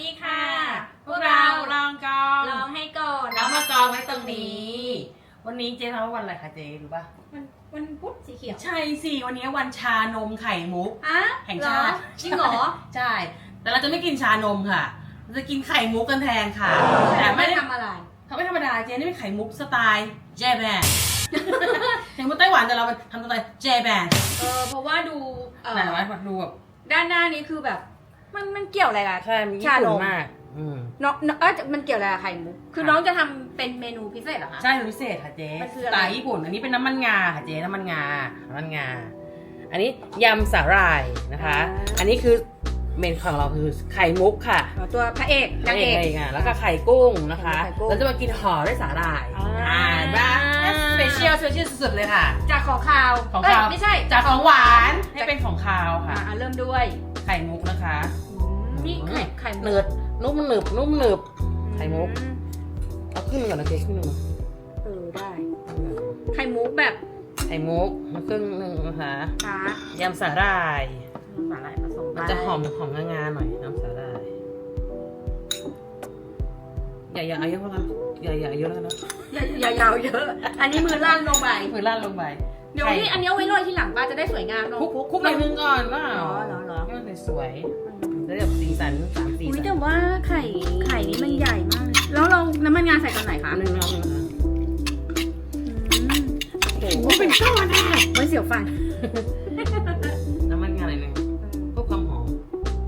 ดีค่ะ พวกเราลองกองลองให้ก่อนแล้วมากองไว้ตรงนี้ วันนี้เจ๊ทำว่าวันอะไรคะเจ๊รู้ป่ะมันมันพุธสีเขียวใช่สิวันนี้วันชานมไข่มุกอะแห่งชาติเหรอจริงเหรอใช่ แต่เราจะไม่กินชานมค่ะเราจะกินไข่มุกกันแทนค่ะ แต่ไม่ได้ทำอะไรเขาไม่ธรรมดาเจ๊นี่เป็นไข่มุกสไตล์เจแปนไข่มุกไต้หวันแต่เราทำสไตล์เจแปนเออเพราะว่าดูเออไหนวะดูแบบด้านหน้านี้คือแบบ มันมันเกี่ยวอะไรกันใช่มันญี่ชาปุ่นนมมาก อืมน้องน้องเออมันเกี่ยวอะไรกับไข่มุก คือค่ะน้องจะทำเป็นเมนูพิเศษเหรอคะ ใช่พิเศษค่ะเจ๊มันคือสอะไร ไตล์ญี่ปุ่น อันนี้เป็นน้ำมันงาค่ะเจ๊น้ำมันงา น้ำมันงา อันนี้ยำสาหร่ายนะคะอันนี้คือเมนของเราคือไข่มุกค่ะอ๋อตัวพระเอกนางเอกอะแล้วก็ไข่กุ้งนะคะไข่กุ้งเราจะมากินห่อด้วยสาหร่ายอ่าอ่าบ้าสเปเชียลสเปเชียลสุดๆเลยค่ะ จากของคาวของเอ้ยคาวไม่ใช่จากของหวานให้เป็นของคาวอ่าค่ะ อ่าเริ่มด้วย ไข่มุกนะคะ นี่ไข่ไข่มุกเนืดนุ่มหนึบนุ่มหนึบ ไข่มุกอืเอาขึ้นก่อนนะเจ๊ขึ้นหนึ่งเออได้ ไข่มุกแบบไข่มุกมาครึ่งหนึ่งนะคะฟ้ายำสาหร่าย สาหร่ายผสมมันจะหอมหอมงาๆหน่อยน้ำสาหร่ายอย่าอย่าเอาเยอะเพราะเราอย่าอย่าเอาเยอะแล้วนะอย่าอย่ายาวเยอะ อันนี้มือลั่นลงไป มือลั่นลงไป เดี๋ยวนี่อันนี้เอาไว้โรยทีหลังป้าจะได้สวยงามเนอะคุกคุกหน่อยนึงก่อนว่าอ๋อเหรอเหรอให้มันสวยๆจะได้แบบสีสันสามสีอุ้ยสันแต่ว่าไข่ไข่นี้มันใหญ่มากเลยแล้วเราน้ำมันงาใส่ตอนไหนคะอันนึงนะอืมโอ้โหเป็นก้อนอะไว้เสียวฟันน้ำมันงาหน่อยนึงเพื่อความหอม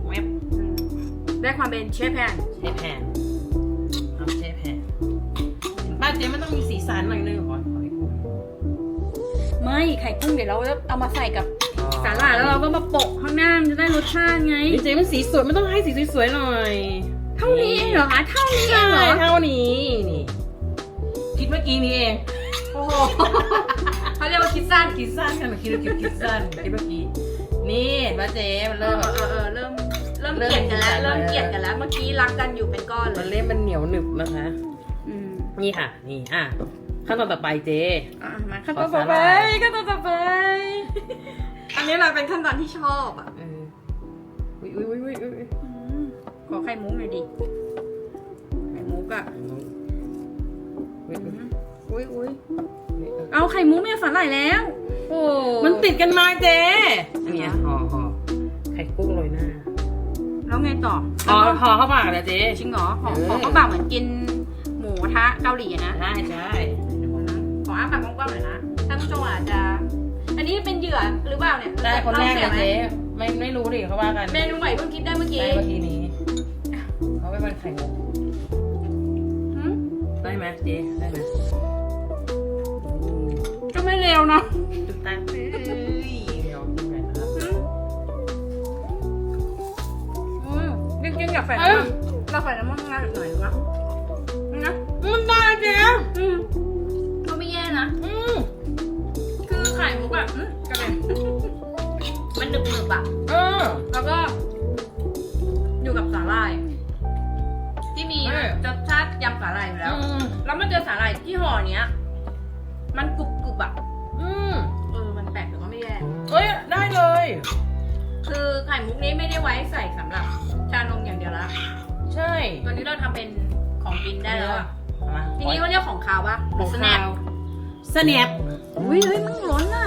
แวบอืมได้ความเป็นเชฟแพนเชฟแพนทำเชฟแพนเห็นป้าเจ๊มันต้องมีสีสันหน่อยนึงขอขอให้กู ไม่ไข่กุ้งเดี๋ยวเราจะเอามาใส่กับสาหร่ายแล้วเราก็มาโปะข้างหน้ามันจะได้รสชาติไงเจ๊มันสีสวยมันต้องให้สีสวยๆหน่อย เท่านี้เองเหรอคะเท่านี้เอใช่งเหรอเท่านี้นี่คิดเมื่อกี้นี้เองโอ้โหเขาเรียกว่าคิดสั้นคิดสั้นกันหนูคิดว่าคิดคิดสั้นคิดเมื่อกี้นี่เห็นป้าเจ๊มันเอเริ่อมเออเออเริ่มเริ่มเกลียดกันแล้วเริ่เริ่มมเกลียดกันแล้วเมื่อกี้รักกันอยู่เป็นก้อนเลมันยเริ่มมันเหนียวหนึบนะคะอืมนี่ค่ะ นี่อะ ขั้นตอนต่อไปเจ๊อะมาขั้นตอนต่อขอสาหไปร่ายขั้นตอนต่อไป อันนี้เราเป็นขั้นตอนที่ชอบอะเอออุ้ยอุ้ยอุ้ยอุ้ยอุ้ยอืมขอไข่มุกหน่อยดิไข่มุกอะอุ้ยอือุ้ยมอุ้ยอุ้ยอุ้ยเอาไข่มุกไม่เอาสาหร่ายแล้ว โอ้มันติดกันมาเจ๊อันเนี้ยห่อห่อไข่กุ้งโรยหน้าแล้วไงต่อห่อห่อเข้าปากเลยเจ๊จริงเหรอหอมเออหอมข้าวเปล่าเหมือนกินหมูกระทะเกาหลีอะนะใช่ใช่ขออ้า ปากกว้างๆหน่อยนะท่านผู้ชมอาจจะ อันนี้เป็นเหยื่อหรือเปล่าเนี่ยได้คนแรกสีเลยไหมเจ๊ไม่ไม่รู้ดิเขาว่ากันเมนูใหม่เพิ่งคิดได้เมื่อกี้ได้เมื่อกี้นี้เขาไม่เป็นไข่มุกหืมได้ไหมเจ๊ได้ไหมอืมก็ไม่เร็วเนาะตุ๊กตาเอ้ยยอมกินหน่อยนะครับหืมอืมจริงๆอยากใส่เอ้น้ำยมันเราใส่น้ำมันงาหน่อยนะนะมันได้เจ๊ อืมคือไข่มุกอะอืมกระเด็นมันหนึบๆอะเออ แล้วก็ อยู่กับสาหร่าย ที่มีเออ รสชาติยำสาหร่ายอยู่แล้วอืมแล้วมาเจอสาหร่ายที่ห่อเนี้ย มันกรุบกรุบๆอะอืมเออมันแปลกแต่ก็ไม่แย่ เอ้ยได้เลย คือไข่มุกนี้ไม่ได้ไว้ใส่สำหรับ ชานมอย่างเดียวละใช่ตอนนี้เราทำเป็นของกินได้แล้วอะมา ทีนี้เขาเรียกของคาวปะหรือสแน็ค สแนปอุ้ยเฮ้ยมันร้อนอะ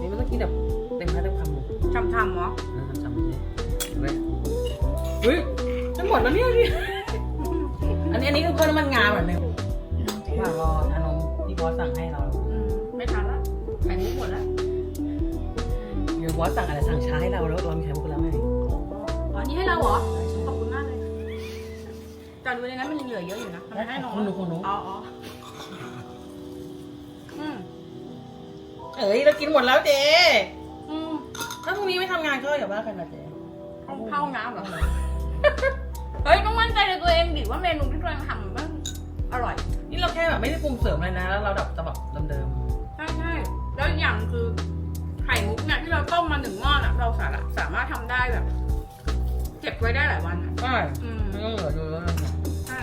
นี่มันต้องกินแบบเต็มคาเต็มคำเลยทำๆเหรอนะทำทำเลยเว้ยเฮ้ยจะหมดแล้วเนี่ยพี่อันนี้อันนี้คือเพิ่มน้ำมันงาเหมือนเดิมว่ารอทานมที่บอสสั่งให้เราอืมไม่ทันละไข่มุกหมดละเดี๋ยวบอสสั่งอะไรสั่งช้าให้เราแล้วเรามีไข่มุกแล้วไงอ๋อนี่ให้เราเหรอ ขอบคุณมากเลยจอดดูในนั้นมันยังเหลือเยอะอยู่นะทำไมให้น้องคุณหนูคุณหนูอ๋ออ๋ออื เอ้ยเรากินหมดแล้วเจ๊อืมถ้าพรุ่งนี้ไม่ทำงานก็อย่าว่ากันนะเจ๊เข้าเข้าห้องน้ำเหรอ เฮ้ยต้องมั่นใจในตัวเองดิว่าเมนูที่ตัวเองทำมันอร่อย นี่เราแค่แบบไม่ได้ปรุงเสริมเลยนะ แล้วเราแบบจะแบบเดิมใช่ใช่แล้วอีกอย่างคือไข่มุกเนี่ยที่เราต้มมาหนึ่งหม้อน่ะเราสามารถสามารถทำได้แบบ เก็บไว้ได้หลายวันอะ ๆใช่อืมไม่ต้องเหลืออยู่แล้วใช่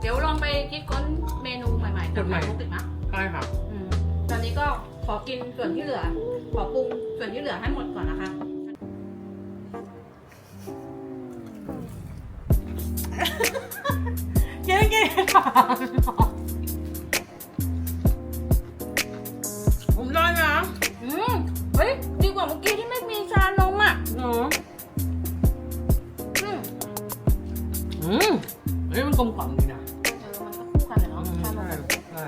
เดี๋ยวลองไปคิดค้นเมนูใหม่ๆจากไข่มุกอีกนะ ใช่ค่ะอืม ตอนนี้ก็ขอกินส่วนที่เหลือ ขอปรุงส่วนที่เหลือให้หมดก่อนนะคะเก่งเก่งค่ะผมได้นะอืมเฮ้ย ดีกว่าเมื่อกี้ที่ไม่มีชาลงอะเนาะอืมอืมเฮ้ยมันกลมกล่อมดีนะมันก็คู่กันเลยเนาะชาใช่